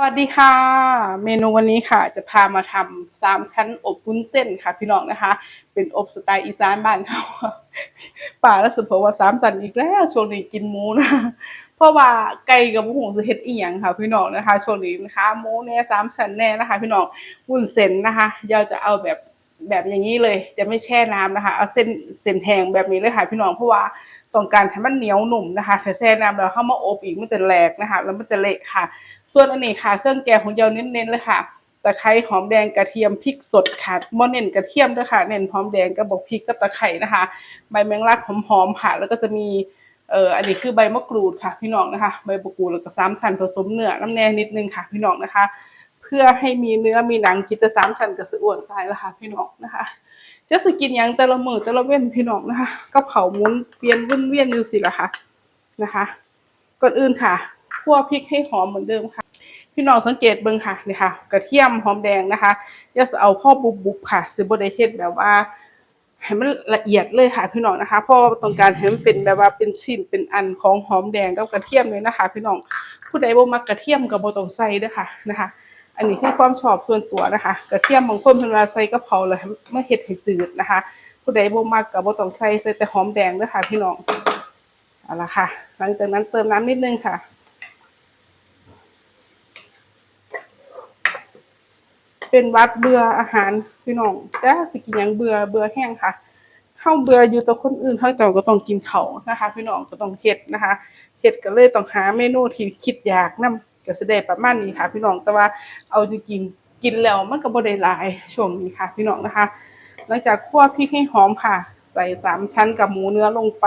สวัสดีค่ะ เมนูวันนี้ค่ะ จะพามาทำสามชั้นอบวุ้นเส้นค่ะ พี่น้องนะคะ เป็นอบสไตล์อีสานบ้านเขาป่าและสุดเพราะว่าสามชั้นอีกแล้วช่วงนี้กินหมูนะเพราะว่าไก่กับหมูสุเฮ็ดอีหยังค่ะ พี่น้องนะคะช่วงนี้นะคะหมูแน่สามชั้นแน่นะคะ พี่น้องวุ้นเส้นนะคะเราจะเอาแบบ แบบอย่างนี้เลย จะไม่แช่น้ำนะคะเอาเส้นเส้นแห้งแบบนี้เลยค่ะพี่น้องเพราะว่าต้องการให้มันเหนียวหนุ่มนะคะถ้าแช่น้ำแล้วเข้ามาอบอีกมันจะแหลกนะคะ แล้วมันจะเละค่ะ ส่วนอันนี้ค่ะ เครื่องแกงของเยาเน้นๆเลยค่ะตะไคร้หอมแดงกระเทียมพริกสดค่ะบ่เน้นกระเทียมด้วยค่ะ เน้นหอมแดงกระบอกพริกกับตะไคร้นะคะ ใบแมงลักหอมๆค่ะ แล้วก็จะมีเอ่ออันนี้คือใบมะกรูดค่ะ พี่น้องนะคะ ใบมะกรูดแล้วก็สามชั้นผสมเนื้อน้ำแน่นิดนึงค่ะ พี่น้องนะคะ พื่อให้มีเนื้อมีหนังกินแต่สามชั้นก็สอ้วนตายแล้วค่ะพี่น้องนะคะจะสกินยังแต่ละมือแต่ละเว้นพี่น้องนะคะกับเขาหมุนเวียนวุ่นเวียนอยู่สิละค่ะนะคะก่อนอื่นค่ะคั่วพริกให้หอมเหมือนเดิมค่ะ พี่น้องสังเกตเบิ่งค่ะนี่ค่ะ กระเทียมหอมแดงนะคะอย่าเอาพ่อบุบบุบๆค่ะสิบ่ได้เฮ็ดแบบว่าให้มันละเอียดเลยค่ะพี่น้องนะคะเพราะว่าต้องการให้มันเป็นแบบว่าเป็นชิ้นเป็นอันของหอมแดงกับกระเทียมเลยนะคะ พี่น้องผู้ใดบ่มักกระเทียมก็บ่ต้องใส่เด้อค่ะนะคะ อันนี้คือความชอบส่วนตัวนะคะกระเทียมบางคนเว่าใส่กะเพราแล้วมาเฮ็ดให้จืดนะคะ ผู้ใดบ่มักก็บ่ต้องใส่ใส่แต่หอมแดงด้อค่ะ พี่น้องเอาละค่ะ หลังจากนั้นเติมน้ำนิดนึงค่ะเป็นวัดเบื่ออาหารพี่น้องแต่สิกินยังเบื่อเบื่อแห้งค่ะเฮาเบื่ออยู่แต่คนอื่นเฮาเจ้าก็ต้องกินเขานะคะ พี่น้องก็ต้องเฮ็ดนะคะเฮ็ดก็เลยต้องหาเมนูที่คิดอยากนำ ก็สิได้ประมาณนี้ค่ะ พี่น้องแต่ว่าเอาจริงๆกินแล้วมันก็บ่ได้หลายช่วงนี้ค่ะ พี่น้องนะคะ หลังจากคั่วพริกให้หอมค่ะ ใส่สามชั้นกับหมูเนื้อลงไป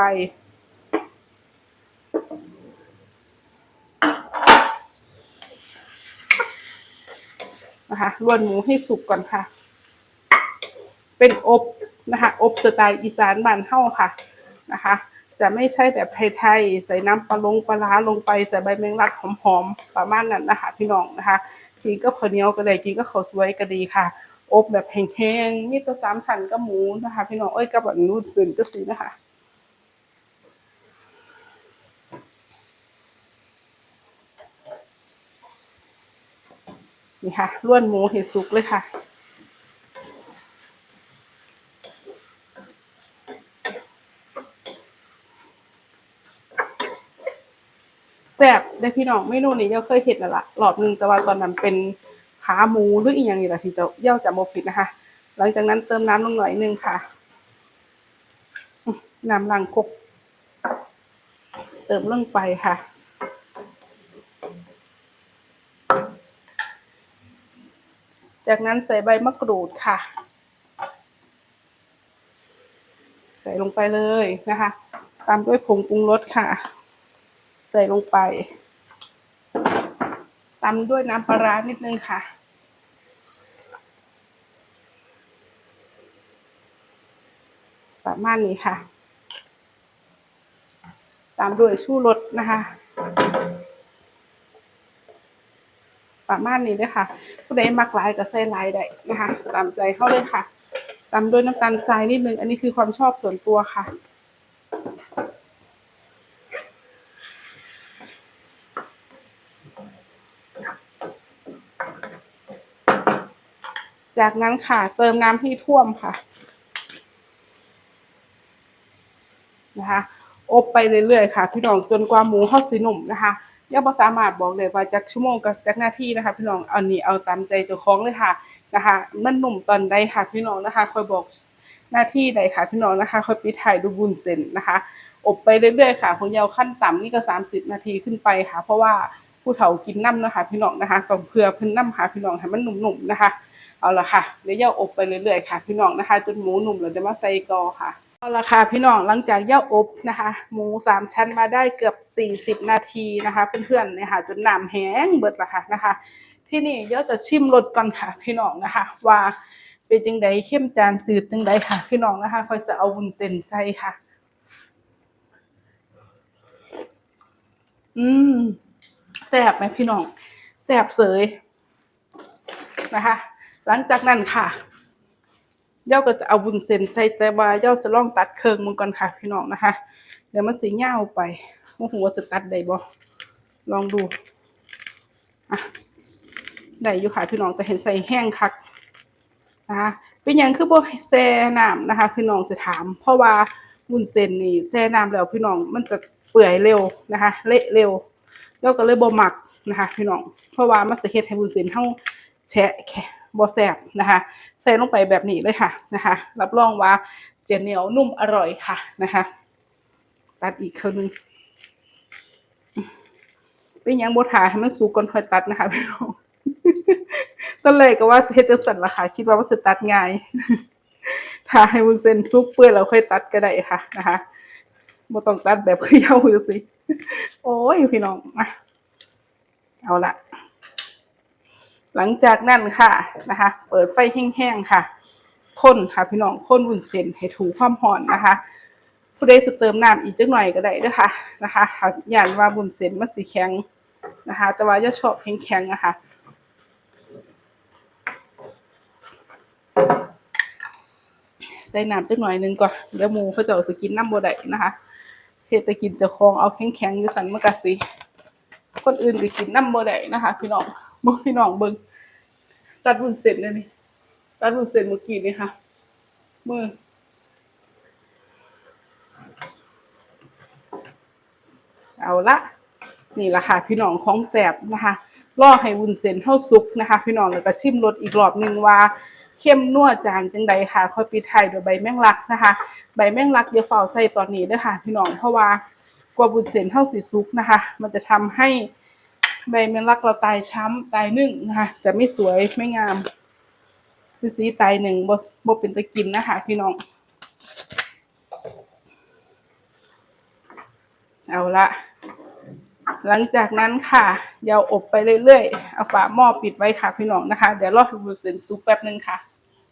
นะคะลวนหมูให้สุกก่อนค่ะ เป็นอบนะคะ อบสไตล์อีสานบ้านเฮาค่ะนะคะ จะไม่ใช่แบบไทยๆใส่น้ำปลาลงปลาร้าลงไปใส่ใบแมงลักหอมๆประมาณนั้นนะคะพี่น้องนะคะกินก็ข้าวเหนียวก็ได้กินก็ข้าวสวยก็ดีค่ะ อบแบบแห้งๆมีตัวสามชั้นกับหมูนะคะ พี่น้องเอ้ยกับแบบนู้นสื่นก็สีนะคะนี่ค่ะล้วนหมูเห็ดสุกเลยค่ะ ซ่บได้พี่น้องเมนูนี้เจ้าเคยเห็ดแล้วล่ะรอบนึงแต่ว่าตอนนั้นเป็นขาหมูหรืออีกอย่างนี่แหละที่จ้าเย่าจะโมผิดนะคะ หลังจากนั้นเติมน้ำลงหน่อยนึงค่ะน้ำล้างคกเติมลงไปค่ะจากนั้นใส่ใบมะกรูดค่ะ ใส่ลงไปเลยนะคะ ตามด้วยผงปรุงรสค่ะ ใส่ลงไปตามด้วยน้ำปลาร้านิดนึงค่ะ ประมาณนี้ค่ะ ตามด้วยชูรสนะคะ ประมาณนี้เลยค่ะ ผู้ใดมักหลายก็ใส่หลายได้นะคะ ตามใจเข้าเลยค่ะตามด้วยน้ำตาลทรายนิดนึง อันนี้คือความชอบส่วนตัวค่ะ จากนั้นค่ะเติมน้ำให้ท่วมค่ะ นะคะ อบไปเรื่อยๆค่ะ พี่น้องจนกว่าหมูเข้าสีหนุ่มนะคะยังบ่สามารถบอกเลยว่าจากชั่วโมงกับจากหน้าที่นะคะ พี่น้องเอานี่เอาตามใจเจ้าของเลยค่ะนะคะ มันหนุ่มตอนใดค่ะ พี่น้องนะคะคอยบอกหน้าที่ใดค่ะพี่น้องนะคะคอยปิดถ่ายดูบุญเส้นนะคะ อบไปเรื่อยๆค่ะของยาวขั้นต่ำนี่ก็สามสิบนาทีขึ้นไปค่ะ เพราะว่าผู้เฒ่ากินน้ำนะคะ พี่น้องนะคะต้องเพื่อเพิ่นน้ำค่ะพี่น้องให้มันหนุ่มๆนะคะ เอาละค่ะเดี๋ยวย่าอบไปเรื่อยๆค่ะ พี่น้องนะคะจนหมูหนุ่มเดี๋ยวมาใส่กอค่ะเอาละค่ะพี่น้องหลังจากย่าอบนะคะ หมูสามชั้นมาได้เกือบสี่สิบนาทีนะคะเพื่อนๆเนี่ยค่ะจนน้ำแห้งเบิดละค่ะนะคะ ที่นี่ย่าจะชิมรสก่อนค่ะ พี่น้องนะคะ ว่าเป็นจังใดเข้มจางจืดจังใดค่ะ พี่น้องนะคะคอยจะเอาวุ้นเส้นใส่ค่ะ อืมแซ่บไหมพี่น้องแซ่บเสยนะคะ หลังจากนั้นค่ะเย้าก็จะเอาวุ้นเส้นใส่แต่ว่าเย้าจะลองตัดเคืองมันก่อนค่ะพี่น้องนะคะ เดี๋ยวมันสีเงาวไปโมโหว่าจะตัดได้บ่ลองดูอะได้อยู่ค่ะพี่น้องแต่เห็นใส่แห้งคักนะคะเป็นหยังคือบ่แช่น้ำนะคะ พี่น้องจะถาม เพราะว่าวุ้นเส้นนี่แช่น้ำแล้วพี่น้องมันจะเปื่อยเร็วนะคะ เละเร็วแล้วก็เลยบ่หมักนะคะ พี่น้องเพราะว่ามันจะเฮ็ดให้วุ้นเส้นเฮาแฉะแข็ บแซบนะคะ ใส่ลงไปแบบนี้เลยค่ะนะคะ รับรองว่าเจะเหนียวนุ่มอร่อยค่ะนะคะตัดอีกครึ่งนึงเป็นยังบ่ทาให้มันสุกก่อนค่อยตัดนะคะพี่น้องตอนแรกก็ว่าเฮ็ดจังซั่นล่ะค่ะคิดว่ามันสิตัดง่ายถ้าให้วุ้นเส้นสุกเปื่อยแล้วค่อยตัดก็ได้ค่ะนะคะบ่ต้องตัดแบบเขย่าจังซี่โอ้ยพี่น้องอะเอาละ หลังจากนั้นค่ะนะคะ เปิดไฟแห้งๆค่ะคนค่ะพี่น้องคนวุ้นเส้นให้ถูความร้อนนะคะผู้ใดสเติมน้ำอีกจักหน่อยก็ได้ด้อค่ะนะคะหย่านว่าวุ้นเส้นมันสิแข็งนะคะ แต่ว่าอย่าชอบแข็งๆนะคะใส่น้ำจักหน่อยนึงก่อนเดี๋ยวหมูเขาจะสกินน้ำบ่ได้นะคะเฮ็ดแต่กินแต่ของเอาแข็งๆอยู่สันมันก็สิคนอื่นก็กินน้ำบ่ได้นะคะ พี่น้อง บ่พี่น้องเบิ่งตัดวุ้นเส้นเลยนี่ ตัดวุ้นเส้นเมื่อกี้นี่ค่ะมือเอาละนี่ละค่ะ พี่น้องของแสบนะคะรอให้วุ้นเส้นเท่าสุกนะคะ พี่น้องแล้วก็ชิมรสอีกรอบหนึงว่า เข้มนัวจางจังใดค่ะค่อยปิดท้ายด้วยใบแมงลักนะคะ ใบแมงลักอย่าเฝ้าใส่ตอนนี้เด้อค่ะ พี่น้องเพราะว่ากว่าวุ้นเส้นเท่าสิสุกนะคะ มันจะทำให้ ใบแมงลักเราตายช้ำตายนึ่งนะคะ จะไม่สวยไม่งามคือสีตายหนึ่งบ่บ่เป็นตะกินนะคะพี่น้อง เอาละหลังจากนั้นค่ะยาวอบไปเรื่อยๆ เอาฝาหม้อปิดไว้ค่ะพี่น้องนะคะ เดี๋ยวรอให้วุ้นเส้นซุปแป๊บนึงค่ะ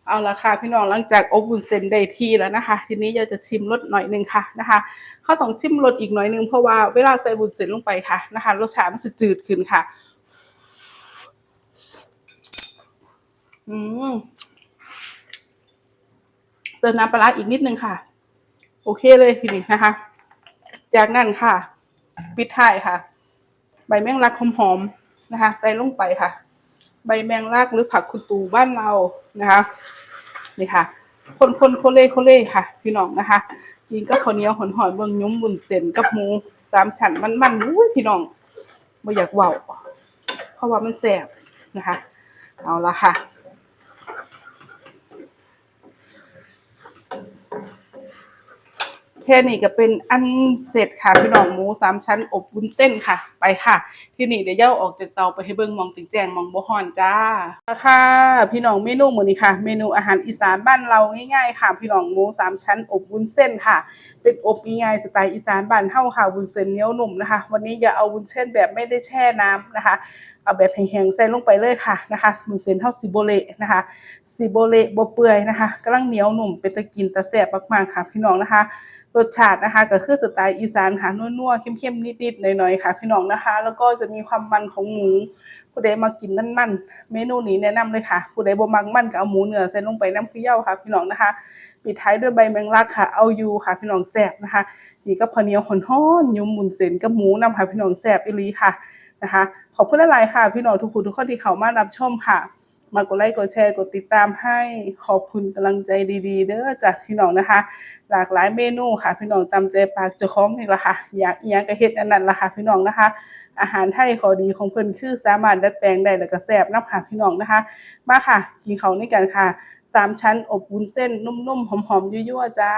เอาละค่ะพี่น้องหลังจากอบวุ้นเส้นได้ที่แล้วนะคะ ทีนี้อยาจะชิมรสหน่อยหนึ่งค่ะนะคะเขาต้องชิมรสอีกหน่อยหนึ่งเพราะว่าเวลาใส่วุ้นเส้นลงไปค่ะนะคะรสชาติมันจะจืดขึ้นค่ะ อืมเติมน้ำปลาร้าอีกนิดนึงค่ะ โอเคเลยทีนี้นะคะ จากนั้นค่ะ ปิดท้ายค่ะ ใบแมงลักหอมๆนะคะ ใส่ลงไปค่ะ ใบแมงลักหรือผักคุณตูบ้านเรานะคะ นี่ค่ะ คนคนโคเล่โคเล่ค่ะ พี่น้องนะคะกินก็ข้าวเหนียวหอนหอยเบิ่งยุ้มบุญเส้นกับหมูสามชั้นมันมันอุ้ยพี่น้องไม่อยากเว้าเพราะว่ามันแสบนะคะ เอาละค่ะ ค่นี้ก็เป็นอันเสร็จค่ะพี่น้องหมูสามชั้นอบวุ้นเส้นค่ะ ไปค่ะ ที่นี่เดี๋ยวเย่าออกจากเตาไปให้เบิ่งมองติงแจงมองบ่ฮอนจ้าค่ะ พี่น้องเมนูมือนี้ค่ะ เมนูอาหารอีสานบ้านเราง่ายๆค่ะพี่น้องหมูสามชั้นอบวุ้นเส้นค่ะ เป็นอบง่ายๆสไตล์อีสานบ้านเฮาค่ะวุ้นเส้นเนียวนุ่มนะคะ วันนี้อย่าเอาวุ้นเส้นแบบไม่ได้แช่น้ำนะคะ เอาแบบแห้งๆใส่ลงไปเลยค่ะนะคะวุ้นเส้นเฮาสิบ่เละนะคะสิบ่เละบเปื่อยนะคะกำลังเหนียวหนุ่มเป็นตะกินตะแซ่บมากๆค่ะพี่น้องนะคะ รสชาตินะคะก็คือสไตล์อีสานค่ะนัวๆเข้มๆนิดๆหน่อยๆค่ะ พี่น้องนะคะ แล้วก็จะมีความมันของหมูผู้ใดมากินมันๆเมนูนี้แนะนำเลยค่ะผู้ใดบ่มักมันก็เอาหมูเนื้อใส่ลงไปน้ำเย่าค่ะ พี่น้องนะคะ ปิดท้ายด้วยใบแมงลักค่ะ เอาอยู่ค่ะ พี่น้องแซ่บนะคะนี่กับข้าวเหนียวฮ้อนๆยุ่มหมุนเส้นกับหมูนำค่ะพี่น้องแซ่บอีหลีค่ะ นะคะ ขอบคุณหลายค่ะ พี่น้องทุกผู้ทุกคนที่เข้ามารับชมค่ะ มากดไลค์กดแชร์กดติดตามให้ขอบคุณกำลังใจดีๆ เด้อจากพี่น้องนะคะ หลากหลายเมนูค่ะ พี่น้องตามใจปากเจ้าของนี่ละค่ะอยากอีหยังก็เฮ็ดอันนั้นละค่ะพี่น้องนะคะ อาหารไทยขอดีของเพิ่นคือสามารถดัดแปลงได้แล้วก็แซ่บนํค่ะพี่น้องนะคะ มาค่ะกินเขาวด้วยกันค่ะสามชั้นอบวุ้นเส้นนุ่มๆหอมๆยั่วๆจ้า